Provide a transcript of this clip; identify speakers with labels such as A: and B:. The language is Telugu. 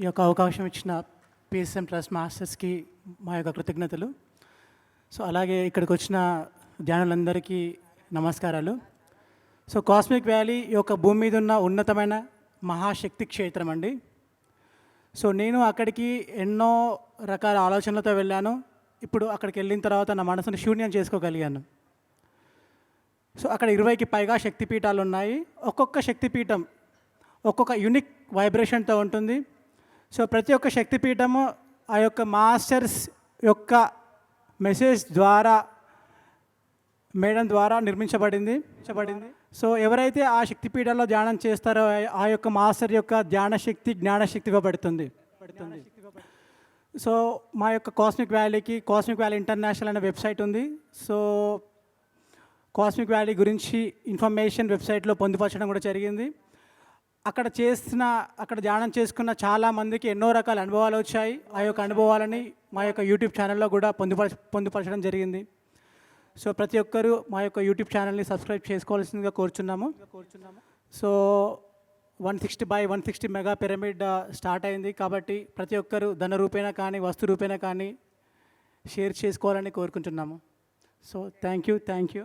A: ఈ యొక్క అవకాశం ఇచ్చిన పిఎస్ఎం ట్రస్ట్ మాస్టర్స్కి మా యొక్క కృతజ్ఞతలు. సో అలాగే ఇక్కడికి వచ్చిన ధ్యానులందరికీ నమస్కారాలు. సో కాస్మిక్ వ్యాలీ ఈ యొక్క భూమి మీద ఉన్న ఉన్నతమైన మహాశక్తి క్షేత్రం అండి. సో నేను అక్కడికి ఎన్నో రకాల ఆలోచనలతో వెళ్ళాను. ఇప్పుడు అక్కడికి వెళ్ళిన తర్వాత నా మనసును శూన్యం చేసుకోగలిగాను. సో అక్కడ ఇరవైకి పైగా శక్తిపీఠాలు ఉన్నాయి. ఒక్కొక్క శక్తిపీఠం ఒక్కొక్క యునిక్ వైబ్రేషన్తో ఉంటుంది. సో ప్రతి ఒక్క శక్తిపీఠము ఆ యొక్క మాస్టర్స్ యొక్క మెసేజ్ ద్వారా మేడం ద్వారా నిర్మించబడింది. నిర్మించబడింది. సో ఎవరైతే ఆ శక్తిపీఠాల్లో ధ్యానం చేస్తారో ఆ- యొక్క మాస్టర్ యొక్క ధ్యాన శక్తి జ్ఞానశక్తి ఇవ్వబడుతుంది. పడుతుంది సో మా యొక్క కాస్మిక్ వ్యాలీకి కాస్మిక్ వ్యాలీ ఇంటర్నేషనల్ అనే వెబ్సైట్ ఉంది. సో కాస్మిక్ వ్యాలీ గురించి ఇన్ఫర్మేషన్ వెబ్సైట్లో పొందుపరచడం కూడా జరిగింది. అక్కడ చేసిన అక్కడ ధ్యానం చేసుకున్న చాలా మందికి ఎన్నో రకాల అనుభవాలు వచ్చాయి. ఆ యొక్క అనుభవాలని మా యొక్క యూట్యూబ్ ఛానల్లో కూడా పొందుపర పొందుపరచడం జరిగింది. సో ప్రతి ఒక్కరూ మా యొక్క యూట్యూబ్ ఛానల్ని సబ్స్క్రైబ్ చేసుకోవాల్సిందిగా కోరుచున్నాము. కోరుచున్నాము so one sixty by one sixty mega pyramid start అయింది. కాబట్టి ప్రతి ఒక్కరూ ధన రూపేణ కానీ వస్తు రూపేణ కానీ షేర్ చేసుకోవాలని కోరుకుంటున్నాము. So thank you thank you